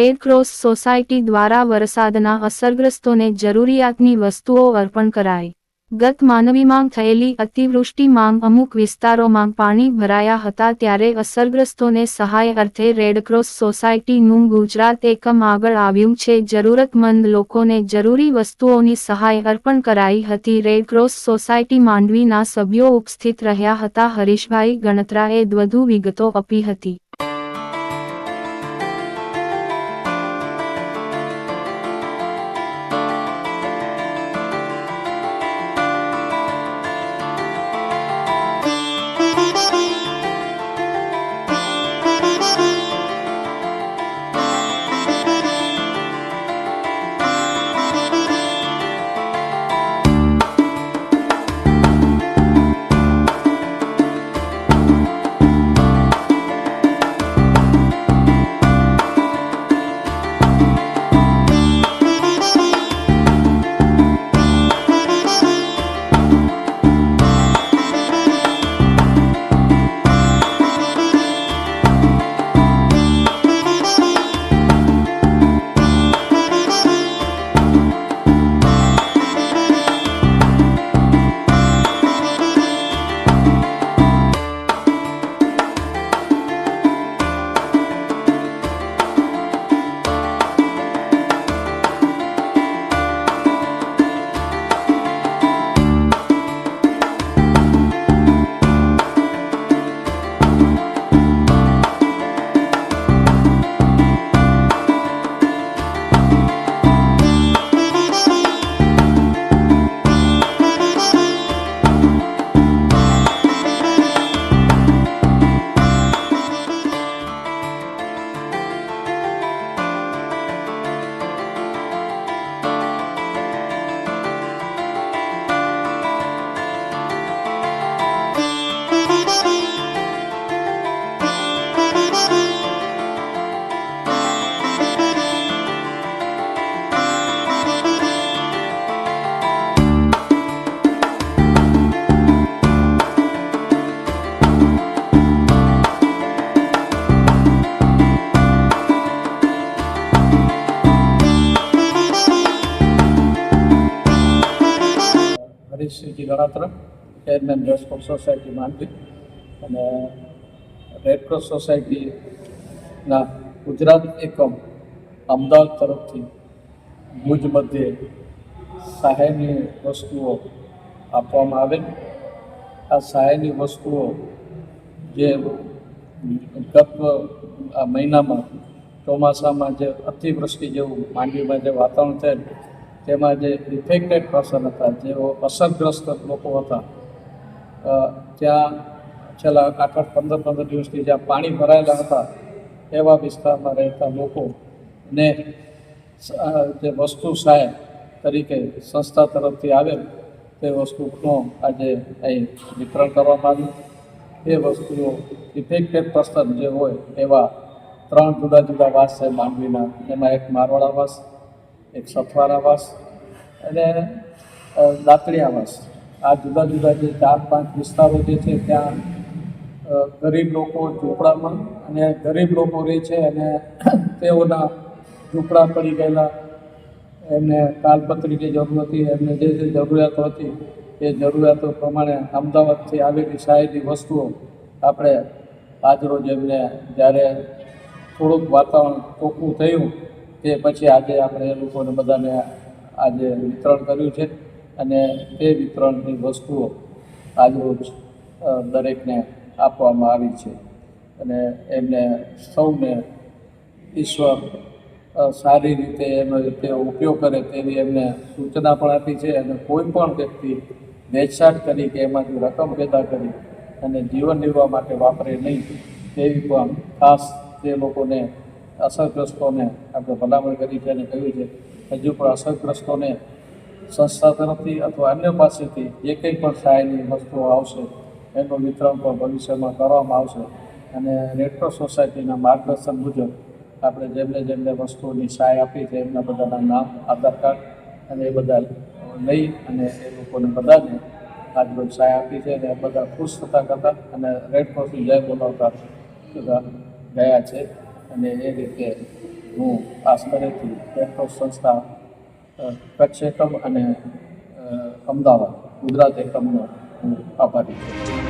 Red cross society દ્વારા વરસાદના અસરગ્રસ્તોને જરૂરિયાતની વસ્તુઓ અર્પણ કરાઈ. ગત માનવીમાં થયેલી અતિવૃષ્ટિ માંગ અમુક વિસ્તારોમાં પાણી ભરાયા હતા ત્યારે અસરગ્રસ્તોને સહાય અર્થે રેડક્રોસ સોસાયટીનું ગુજરાત એકમ આગળ આવ્યું છે. જરૂરતમંદ લોકોને જરૂરી વસ્તુઓની સહાય અર્પણ કરાઈ હતી. રેડક્રોસ સોસાયટી માંડવીના સભ્યો ઉપસ્થિત રહ્યા હતા. હરીશભાઈ ગણત્રાએ વધુ વિગતો આપી હતી. Harishji Ganatra chairman Red Cross society Mandvi અને રેડક્રોસ સોસાયટીના ગુજરાત એકમ અમદાવાદ તરફથી ભુજ મધ્યે સહાયની વસ્તુઓ આપવામાં આવેલ. આ સહાયની વસ્તુઓ જે ગત આ મહિનામાં ચોમાસામાં જે અતિવૃષ્ટિ જેવું માંડવીમાં જે વાતાવરણ થયેલ તેમાં જે ઇફેક્ટેડ પર્સન હતા, જેઓ અસરગ્રસ્ત લોકો હતા ત્યાં છેલ્લા આઠ આઠ પંદર પંદર દિવસથી જ્યાં પાણી ભરાયેલા હતા, એવા વિસ્તારમાં રહેતા લોકોને જે વસ્તુ સહાય તરીકે સંસ્થા તરફથી આવેલ તે વસ્તુનો આજે અહીં વિતરણ કરવામાં આવ્યું. એ વસ્તુઓ ઇફેક્ટેડ પર્સન જે હોય એવા ત્રણ જુદા જુદા વાસ છે માંડવીના. એમાં એક મારવાડા વાસ એક સથવારા વાસ અને અ, દાંતળિયા વાસ. આ જુદા જુદા જે ચાર પાંચ વિસ્તારો જે છે ત્યાં ગરીબ લોકો ઝૂંપડામાં અને ગરીબ લોકો રહે છે અને તેઓના ઝૂંપડા પડી ગયેલા. એમને તાલપત્રીની જરૂર હતી એમને જે જે જરૂરિયાતો હતી એ જરૂરિયાતો પ્રમાણે અમદાવાદથી આવેલી સહાયની વસ્તુઓ આપણે આજરોજ એમને જ્યારે થોડુંક વાતાવરણ ચોખ્ખું થયું તે પછી આજે આપણે એ લોકોને બધાને આજે વિતરણ કર્યું છે અને તે વિતરણની વસ્તુઓ આજરોજ દરેકને આપવામાં આવી છે. અને એમને સૌને ઈશ્વર સારી રીતે એનો રીતે ઉપયોગ કરે તેવી એમને સૂચના પણ આપી છે અને કોઈ પણ વ્યક્તિ વેચાણ કરી કે એમાંથી રકમ પેદા કરી અને જીવન નિર્વાહ માટે વાપરે નહીં, તેવી પણ ખાસ તે લોકોને અસરગ્રસ્તોને આપણે ભલામણ કરી છે અને કહ્યું છે હજુ પણ અસરગ્રસ્તોને સંસ્થા તરફથી અથવા અન્ય પાસેથી જે કંઈ પણ સહાયની વસ્તુઓ આવશે, એનું વિતરણ પણ ભવિષ્યમાં કરવામાં આવશે. અને રેડક્રોસ સોસાયટીના માર્ગદર્શન મુજબ આપણે જેમને જેમને વસ્તુઓની સહાય આપી છે, એમના બધાના નામ, આધાર કાર્ડ અને એ બધા લઈ અને એ લોકોને બધાને આજરોજ સહાય આપી છે અને બધા ખુશ થતા કરતા અને રેડક્રોસની જય બોલાવતા બધા ગયા છે. અને એ રીતે હું આસ્તરેથી રેડક્રોસ સંસ્થા કચ્છ એકમ અને અમદાવાદ, ગુજરાત એકમનો હું આભારી છું.